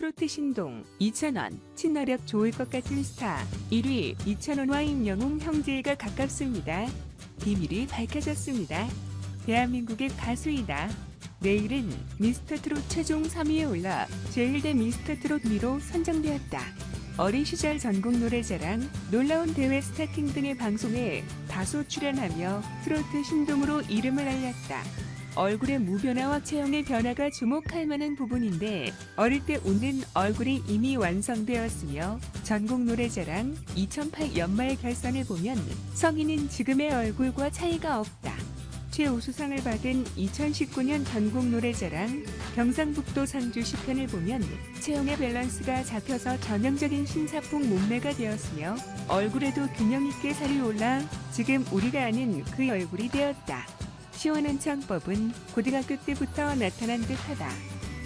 트로트 신동 2,000원 친화력 좋을 것 같은 스타 1위 2,000원와 임영웅 형제가 가깝습니다. 비밀이 밝혀졌습니다. 대한민국의 가수이다. 내일은 미스터 트롯 최종 3위에 올라 제1대 미스터 트롯 미로 선정되었다. 어린 시절 전국 노래자랑, 놀라운 대회 스타킹 등의 방송에 다소 출연하며 트로트 신동으로 이름을 알렸다. 얼굴의 무변화와 체형의 변화가 주목할 만한 부분인데 어릴 때 웃는 얼굴이 이미 완성되었으며 전국 노래자랑 2008 연말 결선을 보면 성인인 지금의 얼굴과 차이가 없다. 최우수상을 받은 2019년 전국 노래자랑 경상북도 상주 10편을 보면 체형의 밸런스가 잡혀서 전형적인 신사풍 몸매가 되었으며 얼굴에도 균형 있게 살이 올라 지금 우리가 아는 그 얼굴이 되었다. 시원한 창법은 고등학교 때부터 나타난 듯하다.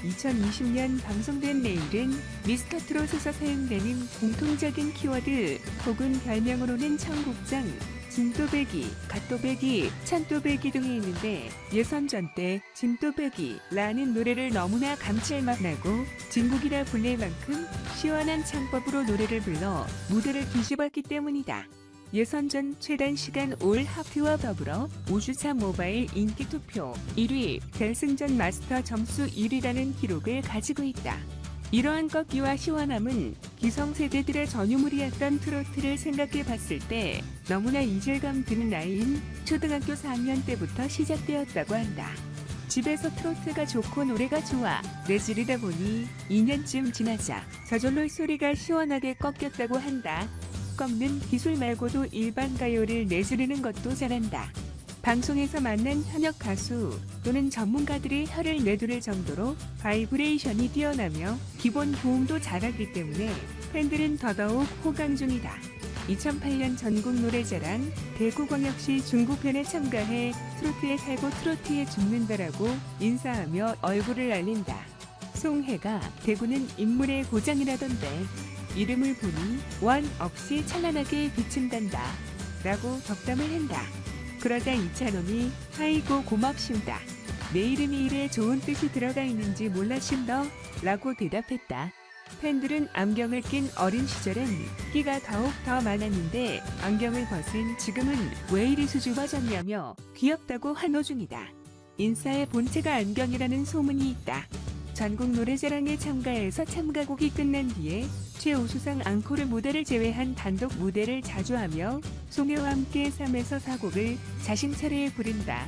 2020년 방송된 내일은 미스터 트롯에서 사용되는 공통적인 키워드 혹은 별명으로는 청국장, 진또배기, 갓또배기, 찬또배기 등이 있는데 예선전 때 진또배기라는 노래를 너무나 감칠맛 나고 진국이라 불릴 만큼 시원한 창법으로 노래를 불러 무대를 뒤집었기 때문이다. 예선 전 최단 시간 올 하프와 더불어 우주차 모바일 인기 투표 1위, 결승전 마스터 점수 1위라는 기록을 가지고 있다. 이러한 꺾기와 시원함은 기성세대들의 전유물이었던 트로트를 생각해 봤을 때 너무나 이질감 드는 나이인 초등학교 4학년 때부터 시작되었다고 한다. 집에서 트로트가 좋고 노래가 좋아 내지르다 보니 2년쯤 지나자 저절로 소리가 시원하게 꺾였다고 한다. 꺾는 기술 말고도 일반 가요를 내지르는 것도 잘한다. 방송에서 만난 현역 가수 또는 전문가들이 혀를 내두를 정도로 바이브레이션이 뛰어나며 기본 고음도 잘하기 때문에 팬들은 더더욱 호강 중이다. 2008년 전국 노래자랑 대구광역시 중구편에 참가해 트로트에 살고 트로트에 죽는다라고 인사하며 얼굴을 알린다. 송혜가 대구는 인물의 고장이라던데 이름을 보니 원 없이 찬란하게 비춘단다. 라고 덕담을 한다. 그러자 이찬원이 아이고 고맙습니다. 내 이름이 이래 좋은 뜻이 들어가 있는지 몰랐습니다. 라고 대답했다. 팬들은 안경을 낀 어린 시절엔 끼가 더욱 더 많았는데 안경을 벗은 지금은 왜 이리 수줍어졌냐며 귀엽다고 환호 중이다. 인싸의 본체가 안경이라는 소문이 있다. 전국 노래자랑에 참가해서 참가곡이 끝난 뒤에 최우수상 앙코르 무대를 제외한 단독 무대를 자주 하며 송혜와 함께 3에서 4곡을 자신 차례에 부른다.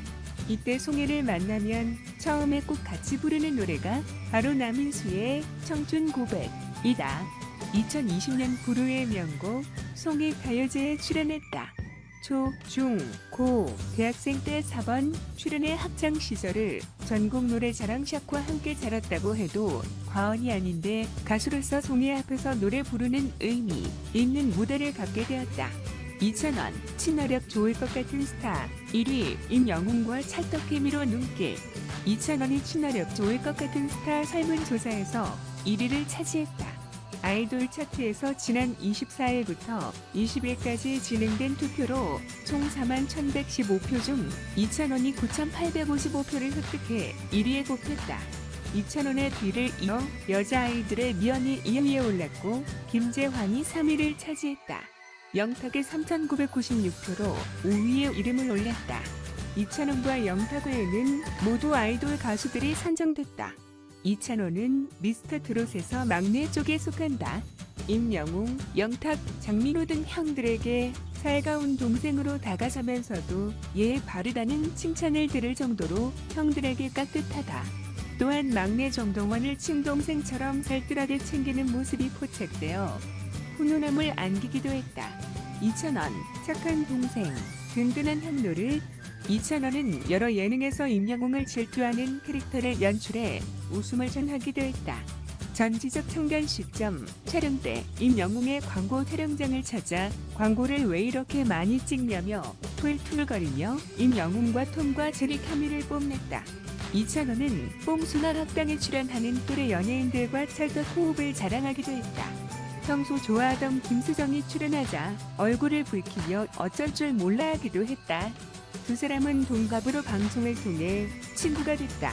이때 송혜를 만나면 처음에 꼭 같이 부르는 노래가 바로 남인수의 청춘 고백이다. 2020년 부르의 명곡 송혜 가요제에 출연했다. 초, 중, 고, 대학생 때 4번 출연의 학창 시절을 전국 노래 자랑샷과 함께 자랐다고 해도 과언이 아닌데 가수로서 송혜 앞에서 노래 부르는 의미 있는 무대를 갖게 되었다. 2,000원, 친화력 좋을 것 같은 스타 1위 임영웅과 찰떡 케미로 눈길 2,000원이 친화력 좋을 것 같은 스타 설문조사에서 1위를 차지했다. 아이돌 차트에서 지난 24일부터 20일까지 진행된 투표로 총 4만 1,115표 중 2,000원이 9,855표를 획득해 1위에 뽑혔다. 2,000원의 뒤를 이어 여자아이들의 미연이 2위에 올랐고 김재환이 3위를 차지했다. 영탁의 3,996표로 5위에 이름을 올렸다. 2,000원과 영탁 외에는 모두 아이돌 가수들이 선정됐다. 이찬호는 미스터 트롯에서 막내 쪽에 속한다. 임영웅, 영탁, 장민호 등 형들에게 살가운 동생으로 다가서면서도 얘 바르다는 칭찬을 들을 정도로 형들에게 깍듯하다. 또한 막내 정동원을 친동생처럼 살뜰하게 챙기는 모습이 포착되어 훈훈함을 안기기도 했다. 이찬원, 착한 동생, 든든한 형노를 이찬원은 여러 예능에서 임영웅을 질투하는 캐릭터를 연출해 웃음을 전하기도 했다. 전지적 청결 시점 촬영 때 임영웅의 광고 촬영장을 찾아 광고를 왜 이렇게 많이 찍냐며 툴툴거리며 임영웅과 톰과 제리 케미를 뽐냈다. 이찬원은 뽕순환 학당에 출연하는 또래 연예인들과 찰떡 호흡을 자랑하기도 했다. 평소 좋아하던 김수정이 출연하자 얼굴을 붉히며 어쩔 줄 몰라 하기도 했다. 두 사람은 동갑으로 방송을 통해 친구가 됐다.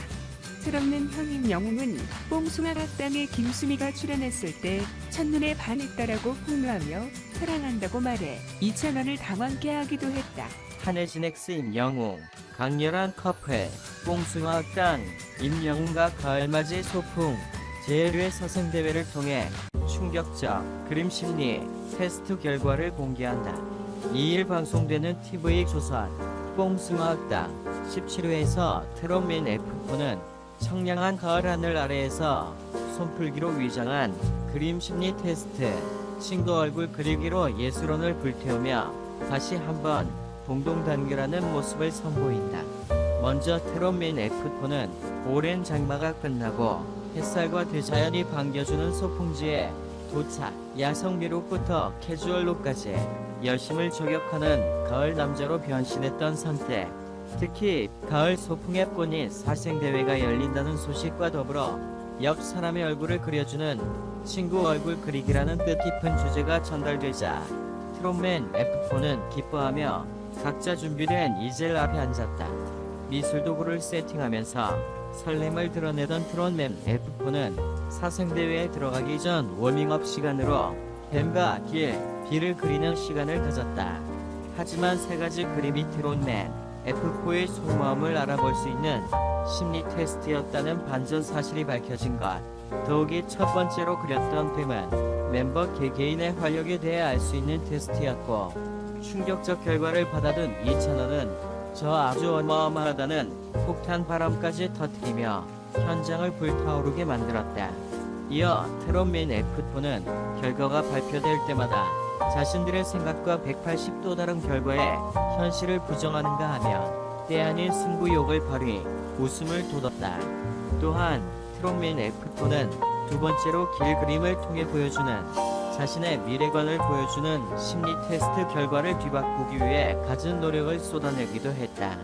철없는 형인 영웅은 뽕숭아 학당에 김수미가 출연했을 때 첫눈에 반했다라고 폭로하며 사랑한다고 말해 이찬원을 당황케 하기도 했다. 한혜진 X 임영웅, 강렬한 커플, 뽕숭아학당, 임영웅과 가을맞이 소풍, 제1회 서생대회를 통해 충격적 그림 심리 테스트 결과를 공개한다. 2일 방송되는 TV조선 뽕숭아학당 17회에서 트롯맨 F4는 청량한 가을 하늘 아래에서 손풀기로 위장한 그림 심리 테스트, 친구 얼굴 그리기로 예술원을 불태우며 다시 한번 동동 단결하는 모습을 선보인다. 먼저 트롯맨 F4는 오랜 장마가 끝나고 햇살과 대자연이 반겨주는 소풍지에 도착. 야성미룩부터 캐주얼룩까지 열심을 저격하는 가을 남자로 변신했던 선택. 특히 가을 소풍의 꽃인 사생대회가 열린다는 소식과 더불어 옆 사람의 얼굴을 그려주는 친구 얼굴 그리기라는 뜻깊은 주제가 전달되자 트롯맨 F4는 기뻐하며 각자 준비된 이젤 앞에 앉았다. 미술 도구를 세팅하면서 설렘을 드러내던 트롯맨 F4는 사생대회에 들어가기 전 워밍업 시간으로 뱀과 길, 비를 그리는 시간을 가졌다. 하지만 세 가지 그림이 트롯맨 F4의 속마음을 알아볼 수 있는 심리 테스트였다는 반전 사실이 밝혀진 것. 더욱이 첫 번째로 그렸던 뱀은 멤버 개개인의 활력에 대해 알 수 있는 테스트였고 충격적 결과를 받아든 이찬원은 저 아주 어마어마하다는 폭탄 바람까지 터뜨리며 현장을 불타오르게 만들었다. 이어 트롯맨 F4는 결과가 발표될 때마다 자신들의 생각과 180도 다른 결과에 현실을 부정하는가 하며 때 아닌 승부욕을 발휘 웃음을 돋았다. 또한 트롯맨 F4는 두 번째로 길 그림을 통해 보여주는 자신의 미래관을 보여주는 심리 테스트 결과를 뒤바꾸기 위해 갖은 노력을 쏟아내기도 했다.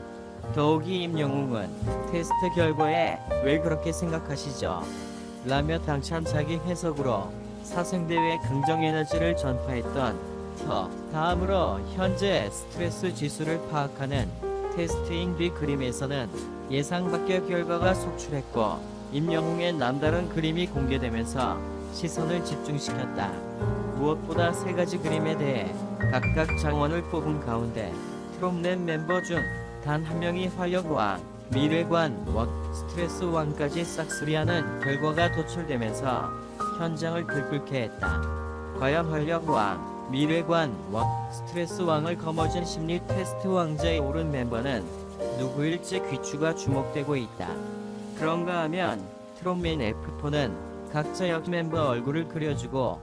더욱이 임영웅은 테스트 결과에 왜 그렇게 생각하시죠? 라며 당찬 자기 해석으로 사생대회 긍정 에너지를 전파했던 터. 다음으로 현재 스트레스 지수를 파악하는 테스트잉 뒤 그림에서는 예상 밖의 결과가 속출했고 임영웅의 남다른 그림이 공개되면서 시선을 집중시켰다. 무엇보다 세 가지 그림에 대해 각각 장원을 뽑은 가운데 트롯넷 멤버 중 단 한 명이 활력왕, 미래관, 원, 스트레스 왕까지 싹쓸이하는 결과가 도출되면서 현장을 들끓게 했다. 과연 활력왕, 미래관, 원, 스트레스 왕을 거머쥔 심리 테스트 왕자에 오른 멤버는 누구일지 귀추가 주목되고 있다. 그런가 하면 트롯맨 F4는 각자 옆 멤버 얼굴을 그려주고